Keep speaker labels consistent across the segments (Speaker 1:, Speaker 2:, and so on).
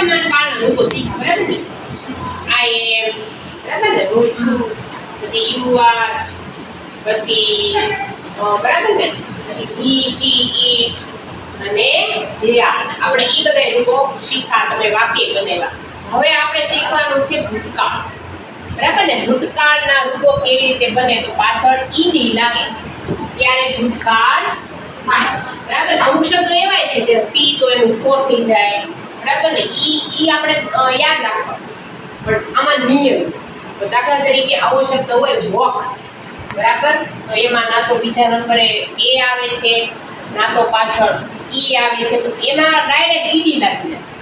Speaker 1: વર્તમાન કાળના રૂપો શીખ્યા બરાબર ને? આઈ એમ બરાબર ને હું છું પછી યુ આર પછી બરાબર ને? પછી ઈ, શી, ઈ અને are. આપણે એ બધા રૂપો શીખ્યા તમે વાક્ય બનેલા હવે આપણે શીખવાનું છે ભૂતકાળ. બરાબર ને? ભૂતકાળના રૂપો કેવી રીતે બને તો પાછળ ઈ ની લાગે. ત્યારે ભૂતકાળ થાય. બરાબર અમુક શબ્દો એવાય છે, જે સી તો એનું સો થઈ જાય. બરાબર ને? ઈ ઈ આપણે યાદ રાખવા પણ આમાં નિયમ છે. દાખલા તરીકે આવો શબ્દ હોય વોક બરાબર? તો એમાં ના તો બીજા નંબરે એ આવે છે, ના તો પાછળ ઈ આવે છે. તો એમાં ડાયરેક્ટ ઈડી લાગી જશે.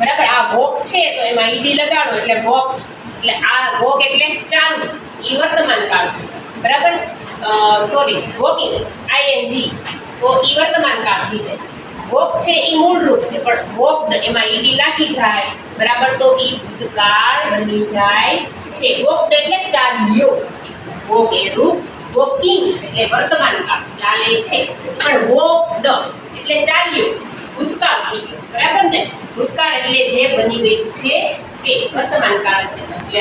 Speaker 1: બરાબર? આ વોક છે, તો એમાં ઈડી લગાડો એટલે વોક એટલે આ વોક એટલે ચાલુ ઈ વર્તમાન કાળ છે. બરાબર? સોરી વોકિંગ આઈએનજી તો ઈ વર્તમાન કાળ થઈ જાય. વોક છે એ મૂળ રૂપ છે, પણ વોકડ એમાં ઈડી લાગી જાય. બરાબર? તો ઈ ભૂતકાળ બની જાય છે. વોકડ એટલે ચાલ્યો. વોક એ રૂપ વોકિંગ એટલે વર્તમાન કાળ ચાલે છે. પણ વોકડ એટલે ચાલ્યો. ભૂતકાળ થઈ ગયો. બરાબર ને? ભૂતકાળ એટલે જે બની ગયું છે તે વર્તમાન કાળ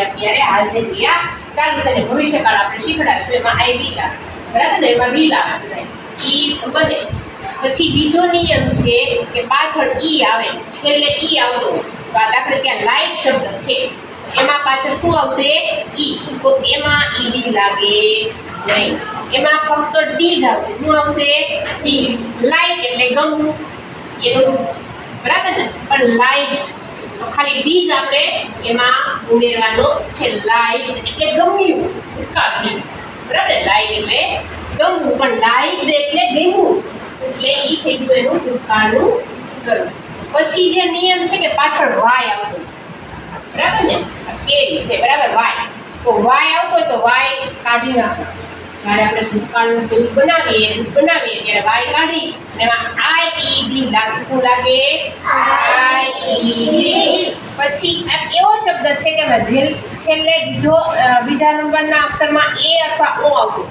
Speaker 1: અત્યારે હાલ જે ક્રિયા ચાલુ છે અને ભવિષ્યકાળ આપણે શીખડાવીશું, એમાં આઈ બી લાગે બરાબર ને? એમાં બી લાગે ઈ બને પછી બીજો નિયમ છે કે પાછળ ઈ આવે, છેલ્લે ઈ આવતો. તો આ દાખલા ત્યાં લાઈક શબ્દ છે. એમાં પાછળ શું આવશે? ઈ. તો એમાં ઈડી લાગે નહીં. એમાં ફક્ત ડી જ આવશે. શું આવશે? ડી. લાઈક એટલે ગમવું. એનું બરાબર ને? પણ લાઈક તો ખાલી ડી જ આપણે એમાં ઉમેરવાનો છે. લાઈક એટલે ગમ્યું. ભૂતકાળથી બરાબર? લાઈક એટલે ગમવું પણ લાઈક એટલે ઈ થઈ ગયું એનું દુકાળનું સ્વરૂપ પછી જે નિયમ છે કે પાછળ વાય આવતો બરાબર ને? કેરી છે, બરાબર? વાય તો વાય આવતો હોય તો વાય કાઢી નાખો. જ્યારે આપણે ભૂતકાળનું સ્વરૂપ બનાવીએ રૂપ બનાવીએ ત્યારે વાય કાઢી એમાં આઈ ઈ ડી લાગે. શું લાગે? આઈ ઈ ડી પછી આ એવો શબ્દ છે કે છેલ્લે બીજો બીજા નંબરના અક્ષરમાં એ અથવા ઓ આવતો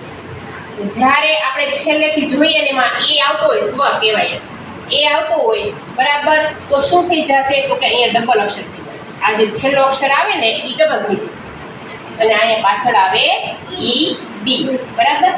Speaker 1: જ્યારે આપણે છેલ્લેથી જોઈએ ને એમાં એ આવતો હોય સ્વ કહેવાય. એ આવતો હોય, બરાબર? તો શું થઈ જશે? તો કે અહીંયા ડબલ અક્ષર થઈ જશે. આ જે છેલ્લો અક્ષર આવે ને એ ડબલ થઈ જશે. અને અહીંયા પાછળ આવે ઈ ડી બરાબર?